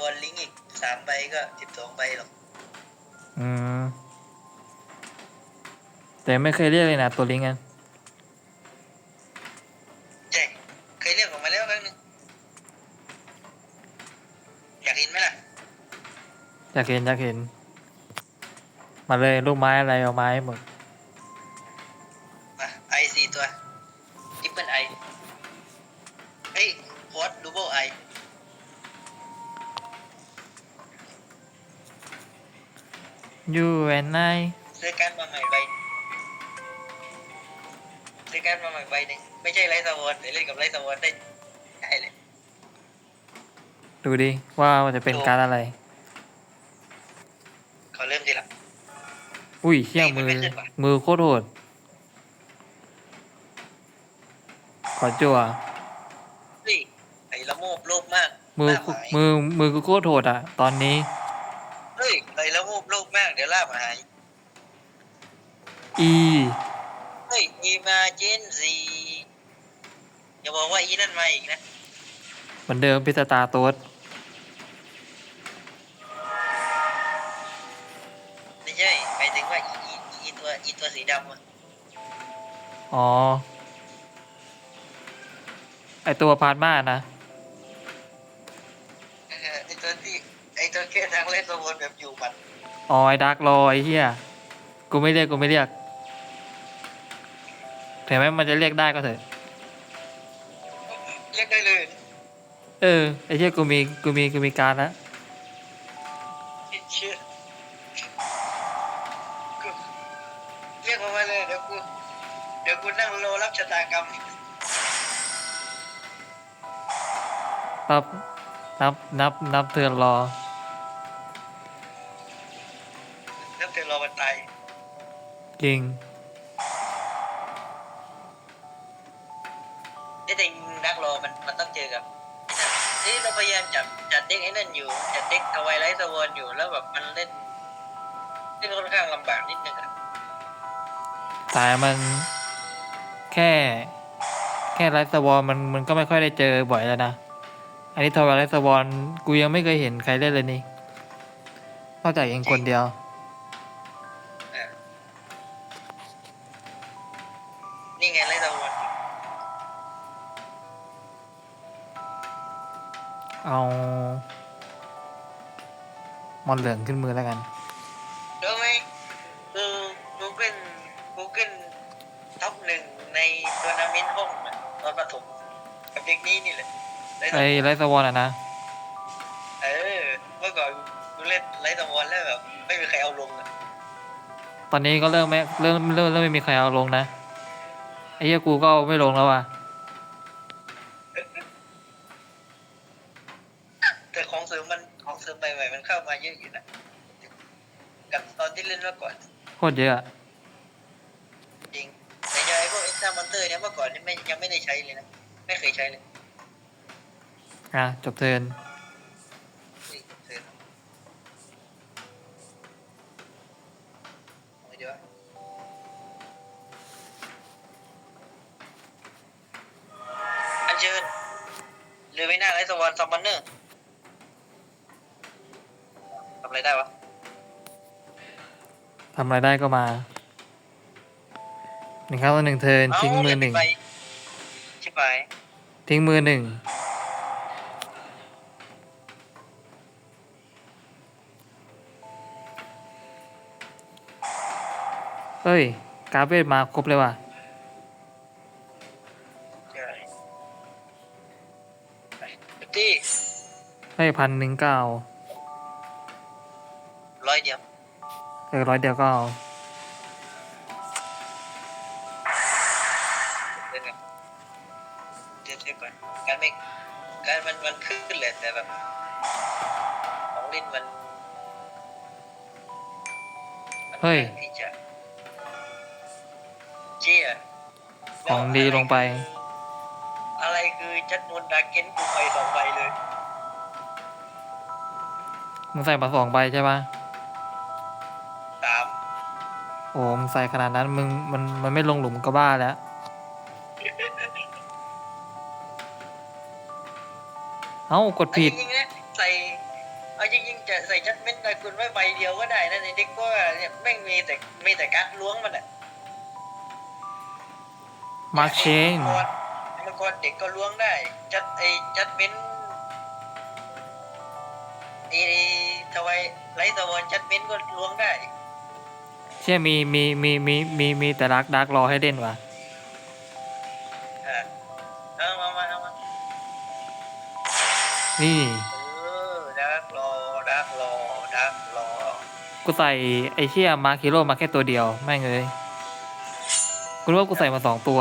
วอลลิงก์อีกสามใบก็สิบสองใบหรอกอืม แต่ไม่เคยเรียกเลยนะตัวลิงก์กันใช่เคยเรียกออกมาแล้วครั้งหนึงอยากเห็นไหมล่ะอยากเห็นอยากเห็น มาเลยลูกไม้อะไรเอาไม้หมด ยูแอนไนซื้อการดมาใหม่ใบซื้อการดมาใหม่ใบหนึ่งไม่ใช่ไรสวอนแต่เล่นกับไรสวอนได้ได้เลยดูดิ ว่ามันจะเป็นการดอะไร ขอเริ่มทีหลัง อุ้ยเชี่ยเฮ้ยมัมืนอไม่ขึ้นว่ะมือโคตรโหด ขอจั่วเฮ้ยไอ้ละโมบโลภมากมือล่าหายมือ มือกูโคตรโหดอะ ตอนนี้ เฮ้ยไอ้ละโมบโลภมากเดี๋ยวล่ามาหาย อีเฮ้ยอีมาเจนซีอย่าบอกว่าอีนั่นมาอีกนะ เหมือนเดิมพิสตาร์โต๊ดไม่ใช่หมายถึงว่าอีอีอีตัวอีตัวสีดำอะอ๋อ ไอตัวพาร์ทมานะ เออไอตัวที่ไอตัวแค่ทางเล่นสมบูรณ์แบบอยู่บัตรอ๋อ ไอดักรอไอเฮียกูไม่เรียก กูไม่เรียก ถึงแม้มันจะเรียกได้ก็เถอะ เรียกได้เลย เออไอเฮียกูมีกูมีกูมีการดแล้วเชื่อกูเรียกออกมาเลยเดี๋ยวกูเดี๋ยวกูนั่งรอรับชะตากรรมนับนับนับนับเตือนรอแล้วเดี๋ยวรอมันตายจริง รักรอมันมันต้องเจอกับนี่เราพยายามจับจัดเด็กไอ้นั่นอยู่จัดเด็กทวายไลท์สวอนอยู่แล้วแบบมันเล่นเล่นค่อนข้างลำบากนิดนึงอะแต่มันแค่ แค่ไลฟ์สวอลมันมันก็ไม่ค่อยได้เจอบ่อยแล้วนะ อันนี้ทวายไลฟ์สวอลกูยังไม่เคยเห็นใครเล่นเลยนี่นอกจากเองคนเดียว มอนเหลืองขึ้นมือแล้วกันรู้ไหมกูกูเกิลกูเกิลท็อปหนึ่งในทัวร์นาเมนต์ห้องอะตอนประถมกับเด็กนี้นี่แหละไลท์สไอวอนไลฟ์สวอลอะนะ เออเมื่อก่อนกูเล่นไลท์สวอนแล้วแบบไม่มีใครเอาลงอะตอนนี้ก็เริ่มไม่เริ่มเริ่มเริ่มไม่มีใครเอาลงนะไอ้เหี้ยกูก็เอาไม่ลงแล้วอะ มันขอริมใหม่ๆมันเข้ามาเยอะอยู่นะกับตอนที่เล่นเมื่อก่อนโคตรเยอะอะจริงแต่ยายพวกเอ็กซ์ตร้ามอนเตอร์เนี่ยเมื่อก่อนนี่ไม่ยังไม่ได้ใช้เลยนะไม่เคยใช้เลยอะจบเทิร์นนี่เสริมเอาไว้เดี๋ยวอันเชิญหรือไม่น่าไรสวรรค์ซัมมอนเนอร์ อะไรได้วะทำอะไรได้ก็มาหนึ่งครั้งต่อหนึ่งเทิร์นทิ้งมือหนึ่งเาเล่ไปชิบหายทิ้งมือหนึ่งเฮ้ยกราฟเวทมาครบเลยว่ะใช่ไปที่ให้พันหนึ่งเก้า ออร้อยเดียวก็เอาเล่นกันเดี๋ยวเช็คก่อนการไม่การมันมันขึ้นเลยแต่แบบของเล่นมันมันเฮ้ย ที่จะเจี๊ยของดีลงไป อะไรคือจัดมนต์ดาเกนกูไปสองใบเลย มึงใส่มาสองใบใช่ปะสามโอ้มึงใส่ขนาดนั้นมึงมันมันไม่ลงหลุมก็บ้าแล้ว เอ้ากดผิดจริงๆนะใส่เอาจริงๆจะใส่จัดเม้นต์แต่คุณไม่ใบเดียวก็ได้นะในเด็กก็เนี่ยแม่งมีแต่มีแต่การ์ดล้วงมันอะมาร์คเชน มังกรเด็กก็ล้วงได้ จัดไอ้จัดเม้นต์ไอ้ทวายไลท์ตะวันจัดเม้นต์ก็ล้วงได้เชื่อมีมีมีมีมีมีแต่ดักดักรอให้เล่นว่ะอะเอามามาเอามานี่เออดักรอดักรอดักรอกูใส่ไอเชี่ยมาร์คิโร่มาแค่ตัวเดียวแม่งเลยกูรู้ว่ากูใส่มาสองตัว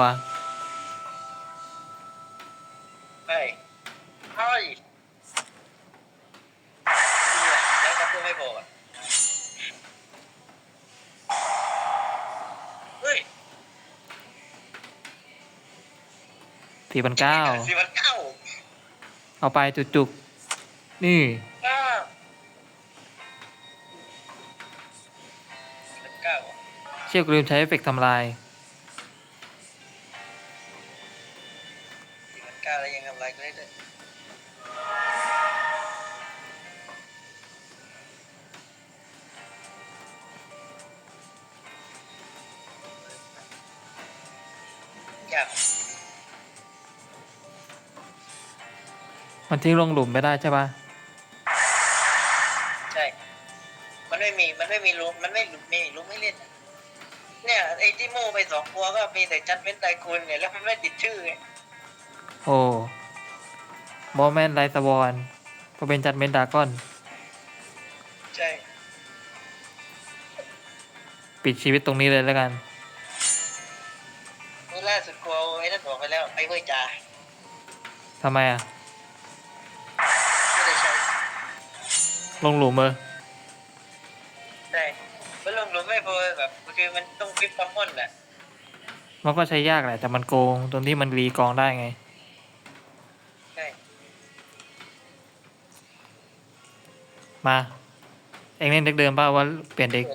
สี่พันเก้าสี่พันเก้าเอาไปจุกๆ นี่เก้าสี่พันเก้าเชี่ยกูลืมใช้เอฟเฟกต์ทำลาย ทิ้งลงหลุมไม่ได้ใช่ปะใช่ มันไม่มี มันไม่มีลุมมันไม่ลุมมีลุมไม่เล่นอะเนี่ยไอ้ที่โม่ไปสองตัวก็มีแต่จัดเว้นไตคุณเนี่ยแล้วมันไม่ติดชื่อไงโอ้บอแมนไลท์สวอนก็เป็นจัดเมนดากอน ใช่ ปิดชีวิตตรงนี้เลยแล้วกัน เมื่อล่าสุดกูเอาไอ้นั่นบอกไปแล้วไอ้เว้ยจ่าทำไมอะ ลงหลุมเออใช่มันลงหลุมไม่พอแบบคือมันต้องฟิปซัมมอนแหละมันก็ใช้ยากแหละแต่มันโกงตรงที่มันรีกองได้ไง ใช่มา เองเล่นเด็กเดิมป่าว่าเปลี่ยนเด็ก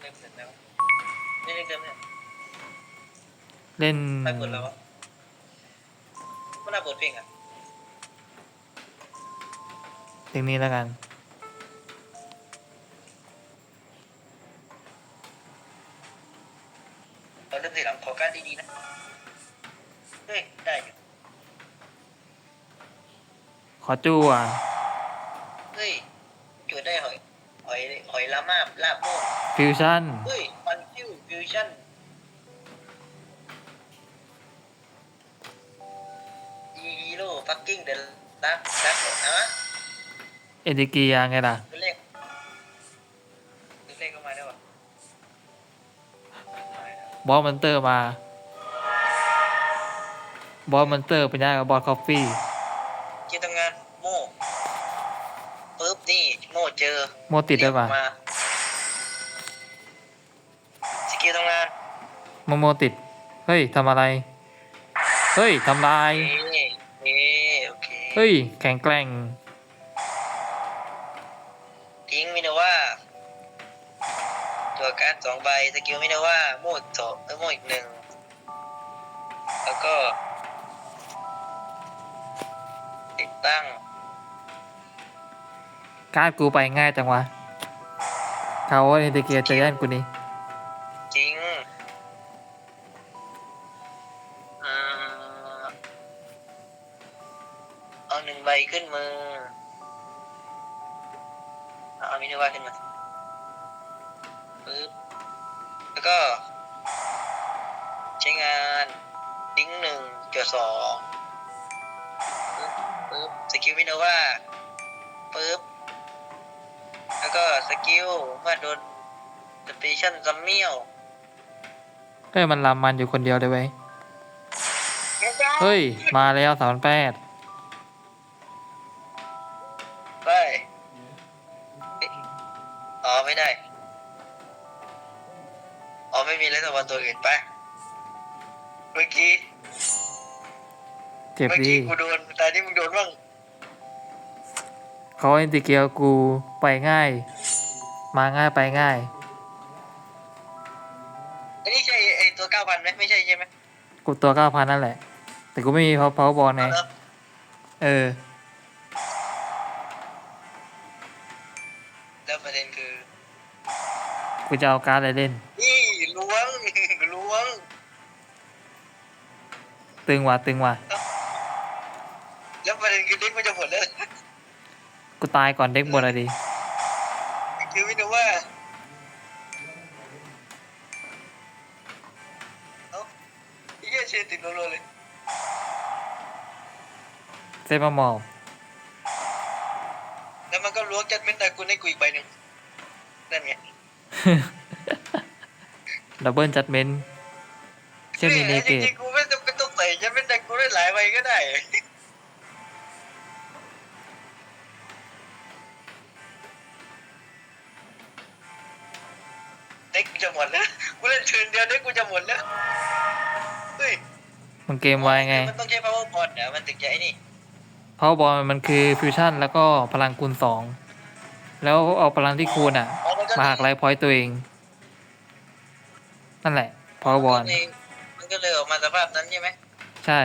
เริ่มเสร็จแล้วนี่เดิมเนี่ยเล่นไปเปิดแล้ววะมันน่าเปิดเพลงอะ เด็กนี้แล้วกัน เราเริ่มทีหลังขอการดีๆนะ เฮ้ย ได้อยู่ขอจู้อะเฮ้ยจุดได้หอย หอยหอยละมาบลาบโม่ฟิวชั่นเฮ้ยฟันคิวฟิวชั่นฮีโร่ฟักกิ้งเดลลักลักนะ เอติกียาไงล่ะตัวเลขตัวเลขก็มาได้วะมาแล้วบอสมันเตอร์มา บอสมันเตอร์เป็นยากกับบอสคอฟฟี่เจอทำงานโม่ปึ๊บนี่โม่เจอโมติดได้ปะเรียกมาสกิลทำงานโมโมติด เฮ้ยทำอะไร เฮ้ยทำลายเอ๊ะเอ๊ะโอเค เฮ้ย แข็งแกร่งทิ้ง การ์ดสองใบสกิลไม่ได้ว่าโม่สองเออโม่อีกหนึ่งแล้วก็ติดตั้งการ์ดกูไปง่ายจังวะเขาว่าเอติเกียจะแย่งกูนี่ สเตชันซัมเมียวเฮ้ยมันลำมันอยู่คนเดียวเลยเว้ยเฮ้ย มาแล้วสามแปดไปเอ๊ะอ๋อไม่ได้ อ๋อไม่มีเลสวันตัวอื่นไป เมื่อกี้ เจ็บเมื่อดีกี้กูโดนแต่นี่มึงโดนบ้างเขาเอติเกียกูไปง่าย มาง่ายไปง่าย ก้าพันไหมไม่ใช่ใช่ไหมกูตัวเก้าพันนั่นแหละ แต่กูไม่มีพาวพาวบอลไงเอาเหรอเออ แล้วประเด็นคือกูจะเอาการ์ดอะไรเล่น นี่ล้วงล้วง ตึงว่ะตึงว่ะแล้วประเด็นคือเด็กมันจะหมดแล้ว กูตายก่อนเด็กบนอะดิคือไม่รู้ว่า เหี้ยเชนติดรัวๆเลยเซฟมามอลแล้วมันก็ล้วงจัดเม็ดแต่กูให้กูอีกใบหนึ่งนั่นไงดับเบิลจัดเมนเชื่อมีเนเกจตริงๆกูไม่ต้องไม่ต้องใส่จัดเม็ดแต่กูได้หลายใบก็ได้เด็กกูจะหมดแล้วกูเล่นเชิญเดียวเด็กกูจะหมดแล้ว เฮ้ยมันเกมไวไง มันต้องใช้ power point เหรอมันถึงจะไอ้นี่เพราะบอลมันคือฟิวชั่นแล้วก็พลังคูณสองแล้วเอาพลังที่คูณอะ อ๋อมันก็ มาหักไลฟ์พอยต์ตัวเอง นั่นแหละพอบอลมันก็เลยมันก็เลยออกมาสภาพนั้นใช่ไหมใช่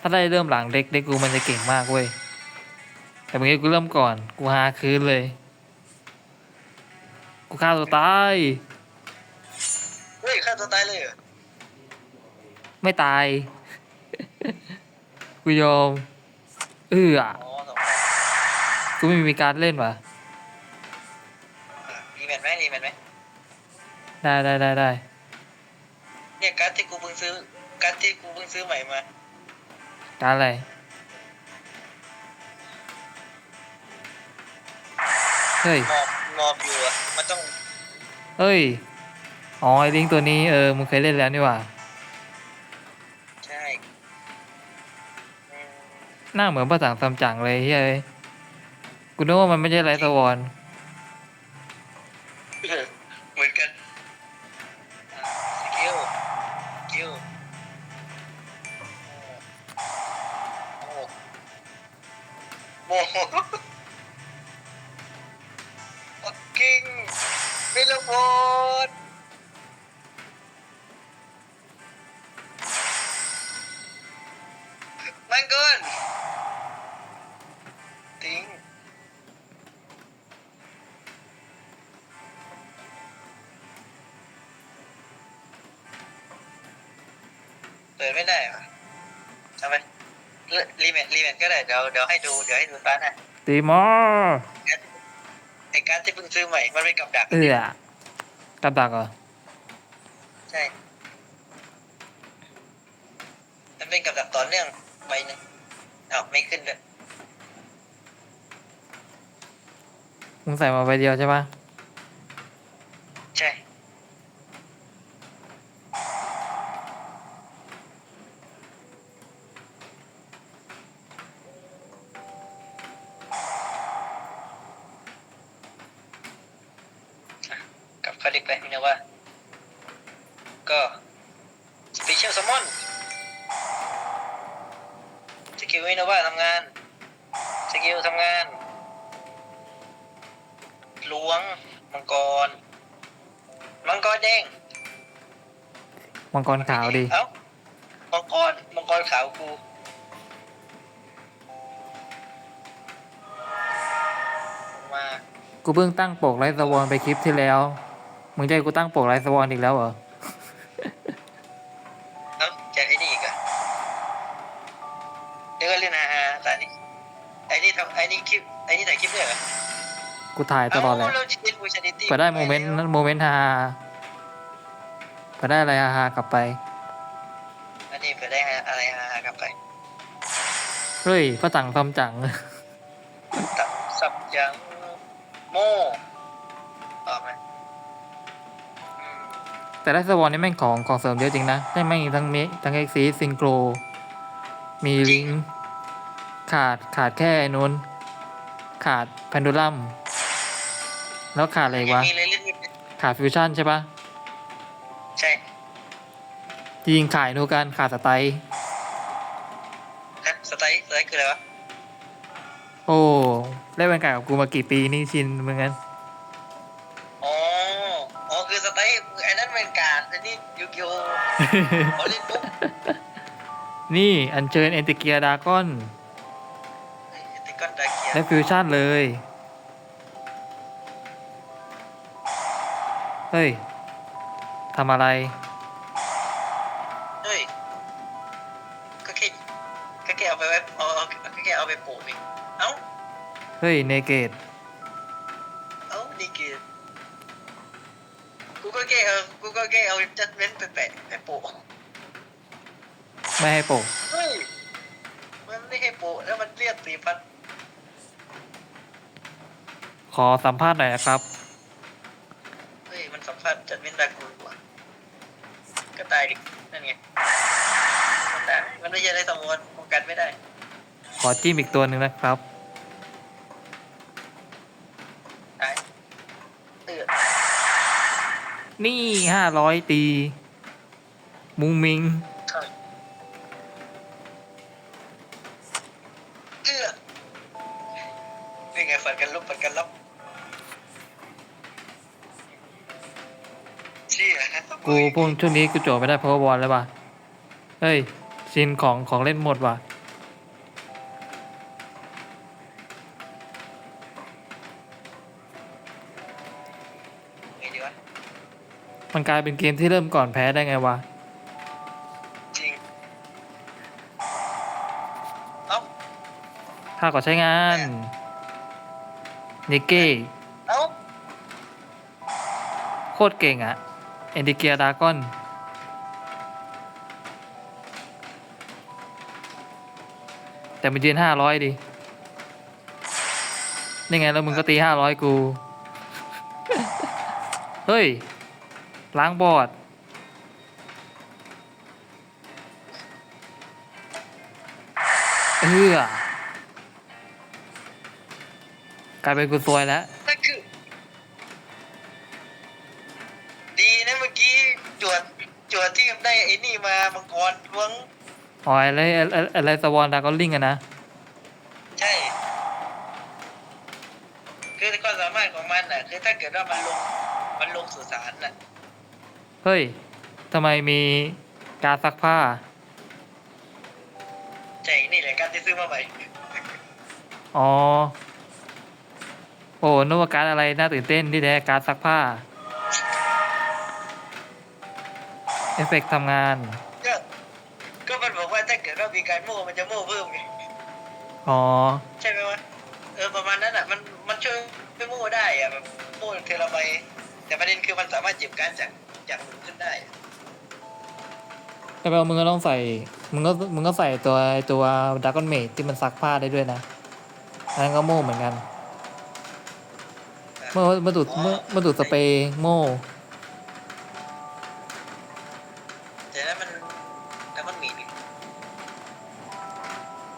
ถ้าได้เริ่มหลังเด็กเด็กกูมันจะเก่งมากเว้ย แต่เมื่อกี้กูเริ่มก่อน กูหาคืนเลย กูฆ่าตัวตายเฮ้ยฆ่าตัวตายเลยเหรอไม่ตาย กูยอม เอืออ๋อสองกูไม่มีการดเล่นว่ะรีแมทไหมรีแมทไหมได้ได้ได้ได้เนี่ยการ์ดที่กูเพิ่งซื้อการ์ดที่กูเพิ่งซื้อใหม่มาการดอะไร เฮ้ยมอบมอบอยู่อะมันต้องเฮ้ย อ๋อไอ้ลิงก์ตัวนี้เออมึงเคยเล่นแล้วนี่หว่า ใช่อืมหน้าเหมือนภาษาซัมจั๋งเลยเฮ้ยกูนึกว่ามันไม่ใช่ไรสวอน ไม่ได้เหรอทำไมรีเมทรีเมทก็ได้เดี๋ยวเดี๋ยวให้ดูเดี๋ยวให้ดูฟ้านะตีมอไอการดที่เพิ่งซื้อใหม่มันเป็นกับดักเอือกับดักเหรอใช่มันเป็นกับดักต่อเนื่องใบหนึ่งอ้าวไม่ขึ้นด้วยมึงใส่มาใบเดียวใช่ปะใช่ อะ กลับเข้าเด็กไปพี่นะว่า ก็ Special Summon สกิลวินว่าทำงานสกิลทำงานล้วงมังกร มังกรแดงมังกรขาวดิเอ้ามังกรมังกรขาวกูมากูเพิ่งตั้งปกไรสวอนไปคลิปที่แล้ว มึงจะให้กูตั้งปกไรสวอนอีกแล้วเหรอเอ้าจะไอ้นี่อีกอะเดี๋ยวก็เล่นฮาฮาๆตอนนี้ไอ้นี่ทำไอ้นี่คลิปไอ้นี่ถ่ายคลิปด้วยเหรอกูถ่ายตลอดแหละเาเราเช็คบูชานิตี้เปิดได้โมเมนต์นั้นโมเมนต์ฮาเปิดได้อะไรฮาๆกลับไป อันนี้เปิดได้ฮะอะไรฮาฮากลับไปเฮ้ยพระจังซัมจัง ตับสับยังโม่ออกไหมอืม แต่ไรสวอนนี่แม่งของของเสริมเยอะจริงนะได้แม่งทั้งเมทั้งเอ็กซีซิงโกรมีลิงก์ขาดขาดแค่ไอ้นู้นขาดแพนดูลัมแล้วขาดอะไรอีกวะ มีเลยเล่นนิดขาดฟิวชั่นใช่ปะใช่ จริงๆขายนูกันขาดสไตล์ฮะสไตล์สไตล์คืออะไรวะ โอ้ได้บรรยากาศกับกูมากี่ปีนี่ชินเหมือนกัน ขาเล่นปุ๊บนี่อัญเชิญเอนติเกียดากอนเฮ้ยติก็ตะเกียบได้ฟิวชั่นเลย เฮ้ยทำอะไร เฮ้ยก็แค่ก็แค่เอาไปไว้เอาเอาก็แค่เอาไปปลูกเองเอ้า เฮ้ยเนเกต กูก็แค่เอากูก็แค่เอาจัดเว้นไปแปะไปปลูกไม่ให้โปะเฮ้ยมันไม่ให้ปลูกแล้วมันเรียกสี่พันขอสัมภาษณ์หน่อยนะครับ เฮ้ยมันสัมผัสจัดเว้นได้กูกว่าก็ตายดินั่นไงมันตายมันไม่ใช่ได้สมวนป้องกันไม่ได้ ขอจิ้มอีกตัวหนึ่งนะครับ ตายเตือน นี่ห้าร้อยตี มุงมิงเตือนนี่ไงฝันกันลุกฝันกันลับเชี่ยกูพวกช่วงนี้กูโจทย์ไม่ได้เพราะว่าบอลแล้วป่ะ เฮ้ยซินของของเล่นหมดว่ะ ไงดีวะ มันกลายเป็นเกมที่เริ่มก่อนแพ้ได้ไงวะ จริง เอ้า ถ้าก่อนใช้งานนิกเก้เอ้า โคตรเก่งอะเอนดิเกียดากอน แต่มันยืนห้าร้อยดินี่ไงแล้วมึงก็ตีห้าร้อยกู เฮ้ย ล้างบอร์ดเอื้อกลายเป็นกูซวยแล้ว นั่นคือ ดีนะเมื่อกี้จวดจวดที่ได้ไอ้นี่มามังกรล้วง อ๋ออะไรอะไรอะไรสวอนดากอนลิงอะนะ ใช่ คือความสามารถของมันน่ะ คือถ้าเกิดว่ามันลง มันลงสู่สารน่ะ เฮ้ยทำไมมีการซักผ้า ใช่นี่แหละการที่ซื้อมาใหม่อ๋อ โอ้นึกว่าการดอะไรน่าตื่นเต้นที่แท้การดซักผ้า เอฟเฟกต์ทำงาน ก็ก็มันบอกว่าถ้าเกิดว่ามีการโม่มันจะโม่เพิ่มไงอ๋อ ใช่ไหมวะเออประมาณนั้นอะ มันมันช่วยไม่โม่ได้อะแบบโม่เทอละใบแต่ประเด็นคือมันสามารถเจ็บการดจากจากหนุนขึ้น ได้ แต่แปลว่ามึงก็ต้องใส่ มึงก็ มึงก็ใส่ตัวตัวดากอนเมดที่มันซักผ้าได้ด้วยนะ อันนั้นก็โม่เหมือนกัน เมื่อเมื่อดูดเมื่อเมื่อดูดสเปรย์โม่ แต่นั้นมันแล้วมันมีดิ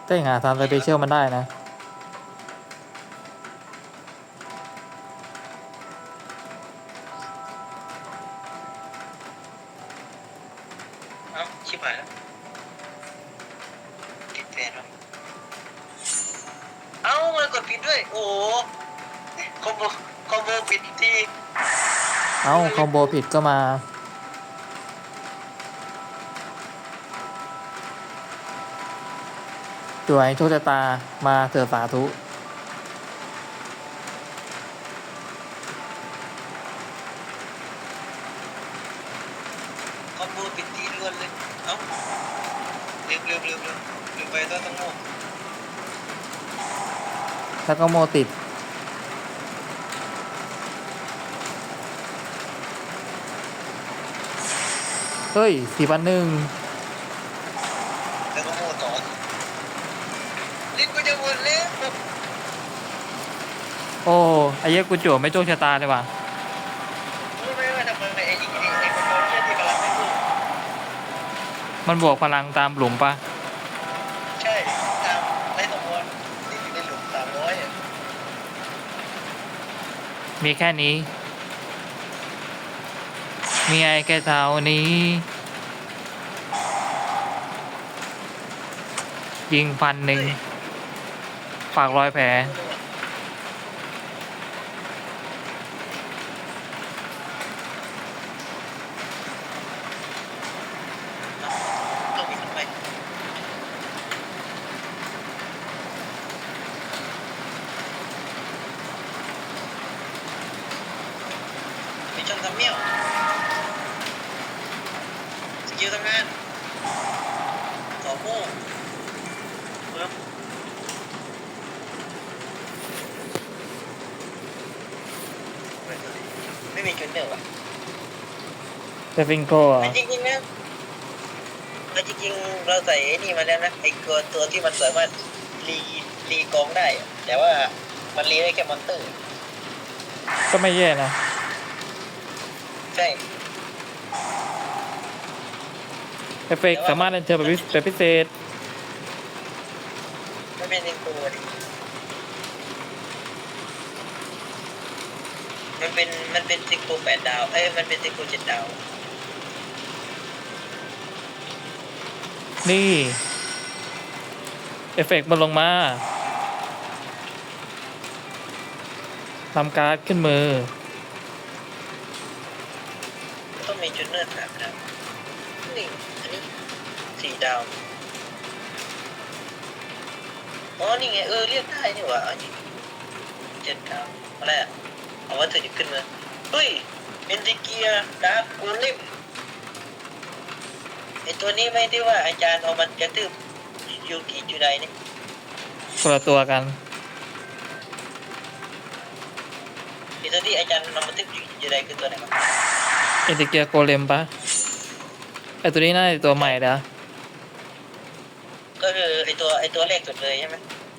ถ้าอย่างหาทางสเปเชียลมันได้นะ อ้าคอมโบผิดก็มาจวยโชคชะตามาเถอะสาธุคอมโบผิดทีล้วนเลย เอ้าลืมลืมลืมลืมลืมไปต้องต้องโม่แล้วก็โมติด เฮ้ยสี่พันหนึ่งแล้วก็โม่ต่อลิ้นกูจะหมดแล้วโอ้ไอ้เหี้ยกูจั่วไม่โชคชะตาเลยว่ะรู้ไหมว่าทำไมไอ้ไอ้ไอ้ไอ้คอมโบเนี่ยที่กำลังไม่รู้มันบวกพลังตามหลุมปะใช่ตามไอ้สมบูรณ์ที่อยู่ในหลุมสามร้อยอะมีแค่นี้ มีไอ้แค่เท่านี้ ยิงพันหนึ่ง ฝากรอยแผล ต้องมีทำไม ทำเมี่ยวสกิลทำงานขอโม่ปึ๊บไม่มีจุดเดี่ยวอะ เซฟิงโกอะแต่จริงๆนะแต่จริงๆเราใส่ไอ้นี่มาแล้วนะไอ้ตัวตัวที่มันสามารถรีรีกองได้อะแต่ว่ามันรีได้แค่มอนเตอร์ ก็ไม่แย่นะ ใช่เอฟเฟกต์สามารถเล่นเชิญแบบพิแบบพิเศษ ไม่เป็นอินตัวดิมันเป็นมันเป็นซิกโกแปดดาว เอ้ยมันเป็นซิกโกเจ็ดดาว นี่ เอฟเฟกต์มันลงมาทำการ์ดขึ้นมือ ต้องมีจุดเนิร์ดสามดาวนี่อันนี้สี่ดาวอ๋อนี่ไงเออเรียกได้นี่หว่าอันนี้เจ็ดดาวอะไรอะเอาวัตถุดิบขึ้นมาเฮ้ยเอนติเกียดาร์กโกลิม ไอตัวนี้ไม่ที่ว่าอาจารย์เอามันกระตืบยูกิจูไดนี่คนละตัวกัน ไอตัวที่อาจารย์นำมาตึบยูกิจูไดคือตัวไหนวะเอนติเกียโกเลมปะไอตัวนี้น่าจะตัวใหม่นะก็คือไอตัวไอตัวแรกสุดเลยใช่ไหม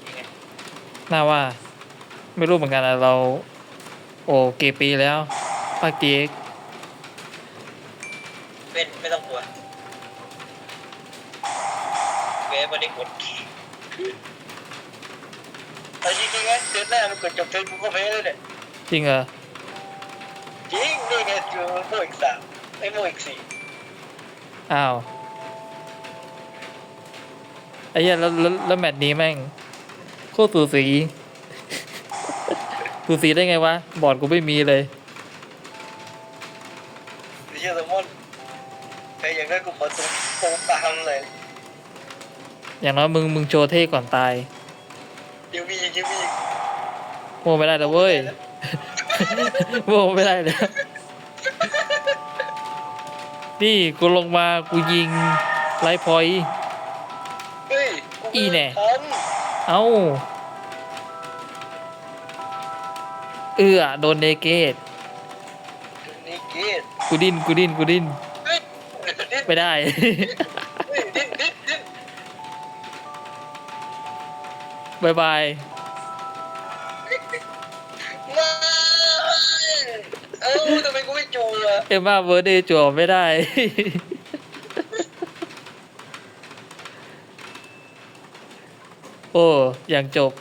ยังไงน่าว่า ไม่รู้เหมือนกันอะเรา โอ้กี่ปีแล้วภาคกีกเป็นไม่ต้องกลัว ไม่ได้กดขี่เอาจริงๆนะเดือนหน้ามันกดจบเทิร์นกูก็แพ้เลยเนี่ยจริงเหรอจริงนี่ไงอยู่โม่อีกสามไอ้โม่อีกสี่อ้าวไอ้เหี้ยแล้วแล้วแล้วแมตช์นี้แม่งโคตรสูสี สูสีได้ไงวะ บอร์ดกูไม่มีเลย ไม่เชื่อสมมติแต่อย่างนั้นกูขอตัวโตตามเลย อย่างน้อยมึงมึงโชว์เท่ก่อนตายเดี๋ยวมีอีกเดี๋ยวมีอีกโมไม่ได้แล้วเว้ยโมไม่ได้แล้วนี่กูลงมากูยิงไลท์พอยต์เฮ้ยกูอีแน่ทเอ้าเอื้อโดนเนเกตำนี่เกตกูดิ้นกูดิ้นกูดิ้นเฮ้ยดิ้นไม่ได้ บายบายมาเอ้าทำไมกูไม่จูอะเอ็มมาเวอร์เดย์จั่วไม่ได้ โอ้ อย่างจบ